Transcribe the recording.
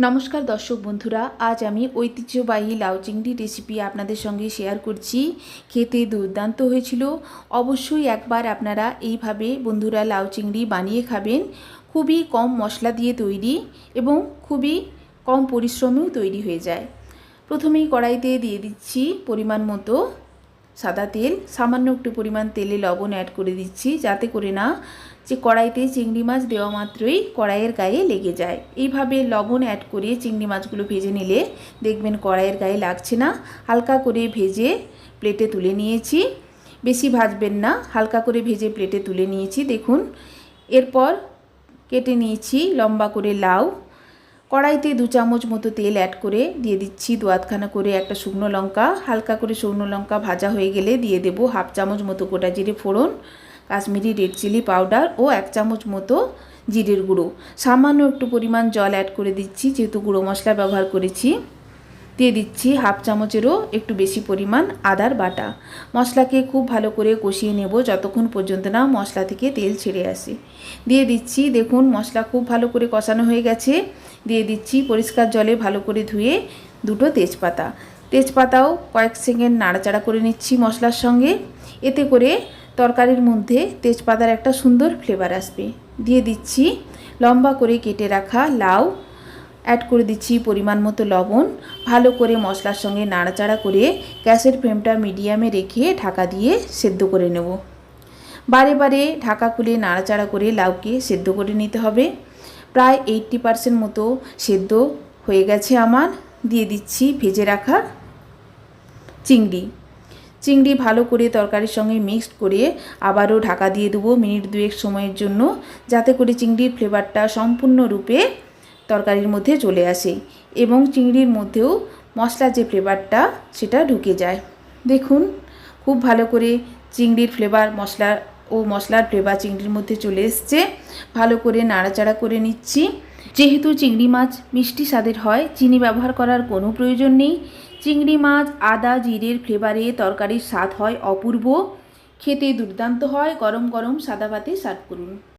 নমস্কার দর্শক বন্ধুরা, আজ আমি ঐতিহ্যবাহী লাউ চিংড়ি রেসিপি আপনাদের সঙ্গে শেয়ার করছি। খেতে দুর্দান্ত হয়েছিল। অবশ্যই একবার আপনারা এইভাবে বন্ধুরা লাউ চিংড়ি বানিয়ে খাবেন। খুবই কম মশলা দিয়ে তৈরি এবং খুবই কম পরিশ্রমেও তৈরি হয়ে যায়। প্রথমেই কড়াইতে দিয়ে দিচ্ছি পরিমাণ মতো সাদা তেল, সামান্য একটু পরিমাণ তেলে লবণ অ্যাড করে দিচ্ছি, যাতে করে না যে কড়াইতে চিংড়ি মাছ দেওয়া মাত্রই কড়াইয়ের গায়ে লেগে যায়। এইভাবে লবণ অ্যাড করে চিংড়ি মাছগুলো ভেজে নিলে দেখবেন কড়াইয়ের গায়ে লাগছে না। হালকা করে ভেজে প্লেটে তুলে নিয়েছি। বেশি ভাজবেন না, হালকা করে ভেজে প্লেটে তুলে নিয়েছি। দেখুন, এরপর কেটে নিয়েছি লম্বা করে লাউ। কড়াইতে দু চামচ মতো তেল অ্যাড করে দিয়ে দিচ্ছি দু আধখানা করে একটা শুকনো লঙ্কা, হালকা করে শুকনো লঙ্কা ভাজা হয়ে গেলে দিয়ে দেব হাফ চামচ মতো গোটা জিরে ফোড়ন, কাশ্মীরি রেড চিলি পাউডার ও এক চামচ মতো জিরের গুঁড়ো। সামান্য একটু পরিমাণ জল অ্যাড করে দিচ্ছি, যেহেতু গুঁড়ো মশলা ব্যবহার করেছি। দিয়ে দিচ্ছি হাফ চামচেরও একটু বেশি পরিমাণ আদার বাটা। মশলাকে খুব ভালো করে কষিয়ে নেব যতক্ষণ পর্যন্ত না মশলা থেকে তেল ছেড়ে আসে। দিয়ে দিচ্ছি, দেখুন, মশলা খুব ভালো করে কষানো হয়ে গেছে। দিয়ে দিচ্ছি পরিষ্কার জলে ভালো করে ধুয়ে দুটো তেজপাতা। তেজপাতাও কয়েক সেকেন্ড নাড়াচাড়া করে নিচ্ছি মশলার সঙ্গে। এতে করে তরকারির মধ্যে তেজপাতার একটা সুন্দর ফ্লেভার আসবে। দিয়ে দিচ্ছি লম্বা করে কেটে রাখা লাউ অ্যাড করে দিচ্ছি পরিমাণ মতো লবণ। ভালো করে মশলার সঙ্গে নাড়াচাড়া করে গ্যাসের ফ্লেমটা মিডিয়ামে রেখে ঢাকা দিয়ে সেদ্ধ করে নেব। বারে বারে ঢাকা খুলে নাড়াচাড়া করে লাউকে সেদ্ধ করে নিতে হবে। প্রায় এইটটি পারসেন্ট মতো সেদ্ধ হয়ে গেছে আমার। দিয়ে দিচ্ছি ভেজে রাখা চিংড়ি। চিংড়ি ভালো করে তরকারির সঙ্গে মিক্সড করে আবারও ঢাকা দিয়ে দেবো মিনিট দুয়েক সময়ের জন্য। যাতে করে চিংড়ির ফ্লেভারটা সম্পূর্ণরূপে তরকারির মধ্যে চলে আসে এবং চিংড়ির মধ্যেও মশলার যে ফ্লেভারটা সেটা ঢুকে যায়। দেখুন, খুব ভালো করে চিংড়ির ফ্লেভার মশলা ও মশলার ফ্লেভার চিংড়ির মধ্যে চলে এসছে। ভালো করে নাড়াচাড়া করে নিচ্ছি। যেহেতু চিংড়ি মাছ মিষ্টি স্বাদের হয়, চিনি ব্যবহার করার কোনো প্রয়োজন নেই। চিংড়ি মাছ আদা, জিরের ফ্লেভারে তরকারির স্বাদ হয় অপূর্ব। খেতে দুর্দান্ত হয়। গরম গরম সাদা ভাতে সার্ভ করুন।